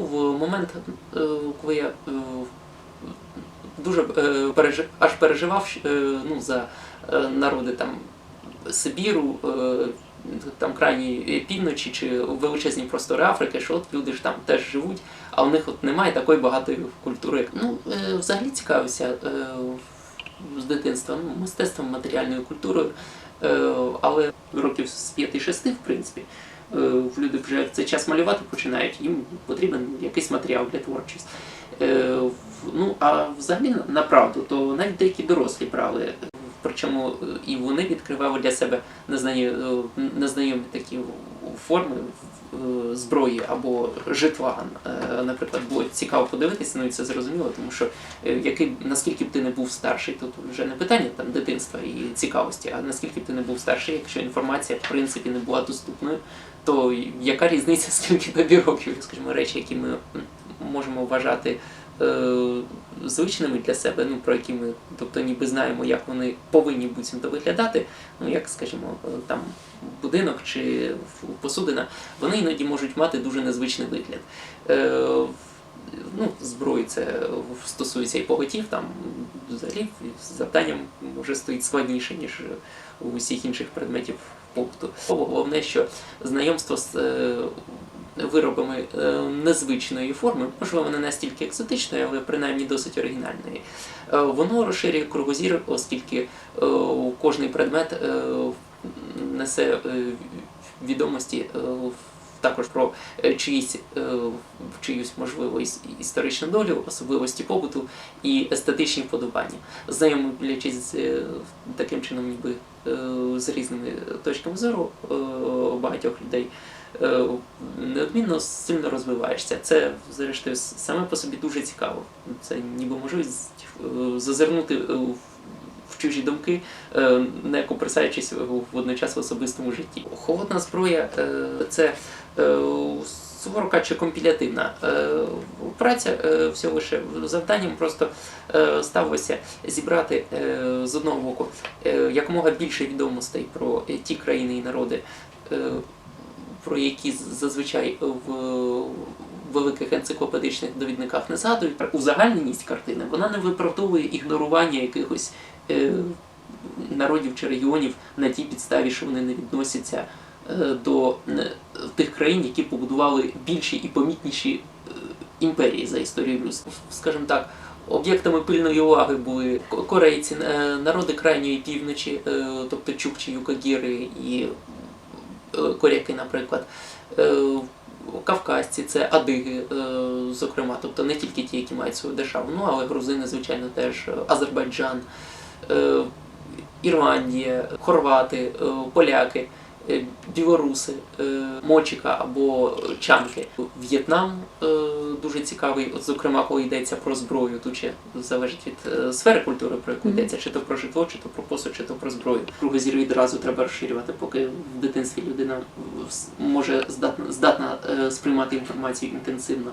був момент, е, коли я е, дуже е, аж переживав е, ну, за е, народи там Сибіру, е, там крайньої півночі чи величезні простори Африки, що от люди ж там теж живуть, а у них от немає такої багатої культури. Ну, е, взагалі цікавився е, з дитинства ну, мистецтвом, матеріальною культурою, е, але років з 5-6, в принципі, е, люди вже в цей час малювати починають, їм потрібен якийсь матеріал для творчості. Е, Ну, а взагалі направду, то навіть деякі дорослі брали. Причому і вони відкривали для себе незнайомі, такі форми зброї або житла. Е, Наприклад, було цікаво подивитися, ну і це зрозуміло, тому що е, який, наскільки б ти не був старший, тут вже не питання там дитинства і цікавості, а наскільки б ти не був старший, якщо інформація в принципі не була доступною, то яка різниця, скільки тобі років, скажімо, речі, які ми можемо вважати е, звичними для себе, ну про які ми, тобто ніби знаємо, як вони повинні буцімто виглядати, ну як, скажімо, е, там будинок чи посудина, вони іноді можуть мати дуже незвичний вигляд. Е, ну, зброї це стосується і поготів, там взагалі завданням вже стоїть складніше, ніж у усіх інших предметів побуту. Головне, що знайомство з е, виробами е, незвичної форми, можливо, не настільки екзотичної, але принаймні досить оригінальної. Е, Воно розширює кругозір, оскільки е, кожний предмет несе відомості також про чиїсь, чиюсь можливо історичну долю, особливості побуту і естетичні вподобання. Е, таким чином, ніби з різними точками зору е, багатьох людей, е, неодмінно сильно розвиваєшся. Це, зрештою, саме по собі дуже цікаво. Це ніби можливість е, зазирнути е, в- чужі думки, е, не копирсаючись в- водночас в особистому житті. Холодна зброя е, це е, суворо кажучи, компілятивна е, праця е, всього лише завданням просто е, ставилося зібрати з одного боку якомога більше відомостей про ті країни і народи, про які зазвичай в великих енциклопедичних довідниках не згадують. Узагальненість картини вона не виправдовує ігнорування якихось е, народів чи регіонів на тій підставі, що вони не відносяться до тих країн, які побудували більші і помітніші е, імперії за історію людства. Скажімо так, об'єктами пильної уваги були корейці, е, народи крайньої півночі, е, тобто чукчі, юкагіри і коряки, наприклад. Кавказці, це адиги, зокрема, тобто не тільки ті, які мають свою державу, ну але грузини, звичайно, теж Азербайджан, Ірландія, хорвати, поляки, білоруси, е, мочика або чанки. В'єтнам е, дуже цікавий, от, зокрема, коли йдеться про зброю, тут ще залежить від е, сфери культури, про яку йдеться, чи то про житло, чи то про посуд, чи то про зброю. Кругозір відразу треба розширювати, поки в дитинстві людина е, може здатна, здатна е, сприймати інформацію інтенсивно.